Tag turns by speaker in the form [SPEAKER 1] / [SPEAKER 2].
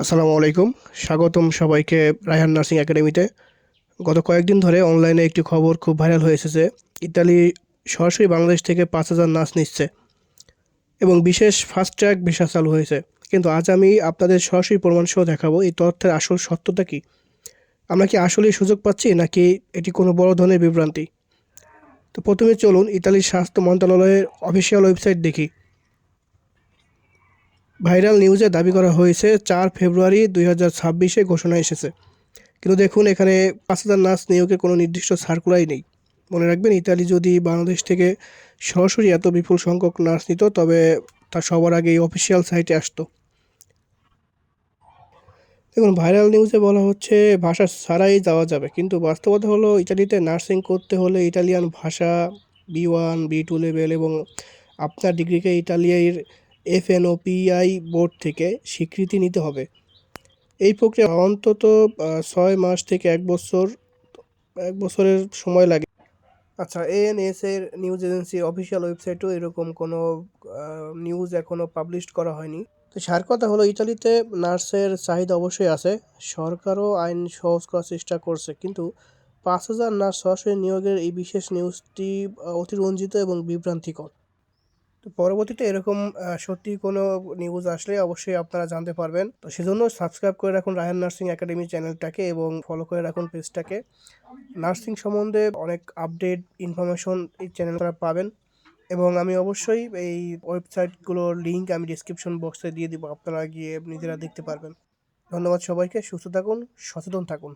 [SPEAKER 1] আসসালামু আলাইকুম। স্বাগতম সবাইকে রায়হান নার্সিং একাডেমিতে। গত কয়েকদিন ধরে অনলাইনে একটি খবর খুব ভাইরাল হয়ে এসেছে। ইতালি সরাসরি বাংলাদেশ থেকে পাঁচ হাজার নার্স নিচ্ছে এবং বিশেষ ফাস্ট ট্র্যাক ভিসা চালু হয়েছে। কিন্তু আজ আমি আপনাদের সরাসরি প্রমাণ সহ দেখাবো এই তথ্যের আসল সত্যতা কী। আমরা কি আসলেই সুযোগ পাচ্ছি, নাকি এটি কোনো বড় ধরনের বিভ্রান্তি? তো প্রথমে চলুন ইতালির স্বাস্থ্য মন্ত্রণালয়ের অফিসিয়াল ওয়েবসাইট দেখি। ভাইরাল নিউজে দাবি করা হয়েছে, চার ফেব্রুয়ারি দুই হাজার ছাব্বিশে ঘোষণা এসেছে। কিন্তু দেখুন, এখানে পাঁচ হাজার নার্স নিয়োগের কোনো নির্দিষ্ট সার্কুলাই নেই। মনে রাখবেন, ইতালি যদি বাংলাদেশ থেকে সরাসরি এত বিপুল সংখ্যক নার্স নিত, তবে তা সবার আগে এই অফিসিয়াল সাইটে আসতো। দেখুন, ভাইরাল নিউজে বলা হচ্ছে, ভাষা ছাড়াই যাওয়া যাবে। কিন্তু বাস্তবতা হলো, ইতালিতে নার্সিং করতে হলে ইটালিয়ান ভাষা B one, B two level এবং আপনার ডিগ্রিকে ইতালিয়ার এফএনওপিআই বোর্ড থেকে স্বীকৃতি নিতে হবে। এই প্রক্রিয়া অন্তত ছয় মাস থেকে এক বছর, এক বছরের সময় লাগে। আচ্ছা এএনএস এর নিউজ এজেন্সির অফিসিয়াল ওয়েবসাইটেও এরকম কোনো নিউজ এখনও পাবলিশ করা হয়নি। তো সার কথা হলো, ইতালিতে নার্সের চাহিদা অবশ্যই আছে। সরকারও আইন সহজ করার চেষ্টা করছে, কিন্তু পাঁচ হাজার নার্স সরাসরি নিয়োগের এই বিশেষ নিউজটি অতিরঞ্জিত এবং বিভ্রান্তিকর। তো পরবর্তীতে এরকম সত্যি কোনো নিউজ আসলে অবশ্যই আপনারা জানতে পারবেন। তো সেজন্য সাবস্ক্রাইব করে রাখুন রায়হান নার্সিং একাডেমি চ্যানেলটাকে এবং ফলো করে রাখুন পেজটাকে নার্সিং সম্বন্ধে অনেক আপডেট ইনফরমেশন এই চ্যানেল পাবেন এবং আমি অবশ্যই এই ওয়েবসাইটগুলোর লিঙ্ক আমি ডিসক্রিপশন বক্সে দিয়ে দিব, আপনারা গিয়ে নিজেরা দেখতে পারবেন। ধন্যবাদ সবাইকে, সুস্থ থাকুন, সচেতন থাকুন।